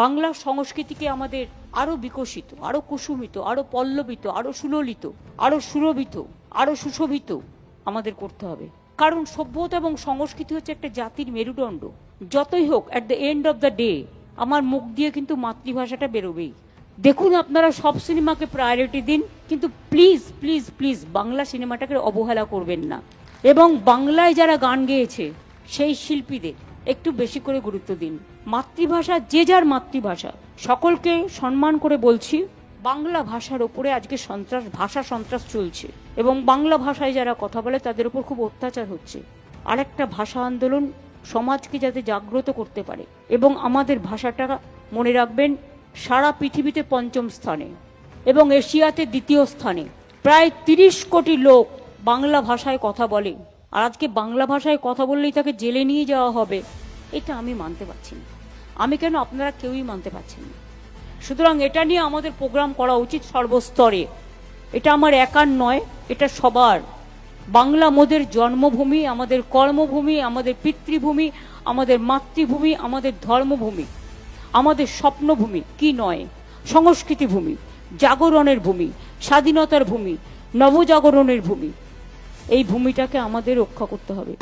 বাংলা সংস্কৃতিকে আমাদের আরও বিকশিত, আরও কুসুমিত, আরও পল্লবিত, আরও সুললিত, আরও সুরভিত, আরও সুশোভিত আমাদের করতে হবে। কারণ সভ্যতা এবং সংস্কৃতি হচ্ছে একটা জাতির মেরুদণ্ড। যতই হোক at the end of the day আমার মুখ দিয়ে কিন্তু মাতৃভাষাটা বেরোবেই। দেখুন আপনারা সব সিনেমাকে প্রায়োরিটি দিন, কিন্তু প্লিজ প্লিজ প্লিজ বাংলা সিনেমাটাকে অবহেলা করবেন না। এবং বাংলায় যারা গান গেয়েছে, সেই শিল্পীদের একটু বেশি করে গুরুত্ব দিন। মাতৃভাষা, যে যার মাতৃভাষা। সকলকে সম্মান করে বলছি, বাংলা ভাষার ওপরে আজকে সন্ত্রাস, ভাষা সন্ত্রাস চলছে। এবং বাংলা ভাষায় যারা কথা বলে, তাদের উপর খুব অত্যাচার হচ্ছে। আরেকটা ভাষা আন্দোলন সমাজকে যাতে জাগ্রত করতে পারে। এবং আমাদের ভাষাটা মনে রাখবেন, সারা পৃথিবীতে পঞ্চম স্থানে এবং এশিয়াতে দ্বিতীয় স্থানে। প্রায় তিরিশ কোটি লোক বাংলা ভাষায় কথা বলে। আর আজকে বাংলা ভাষায় কথা বললেই তাকে জেলে নিয়ে যাওয়া হবে, এটা আমি মানতে পারছি না। আমি কেন আপনারা কেউই মানতে পারছেন না? সুতরাং এটা নিয়ে আমাদের প্রোগ্রাম করা উচিত সর্বস্তরে। এটা আমার একার নয়, এটা সবার। বাংলা মোদের জন্মভূমি, আমাদের কর্মভূমি, আমাদের পিতৃভূমি, আমাদের মাতৃভূমি, আমাদের ধর্মভূমি, আমাদের স্বপ্নভূমি, কি নয়? সংস্কৃতি ভূমি জাগরণের ভূমি, স্বাধীনতার ভূমি, নবজাগরণের ভূমি। এই ভূমিটাকে আমাদের রক্ষা করতে হবে।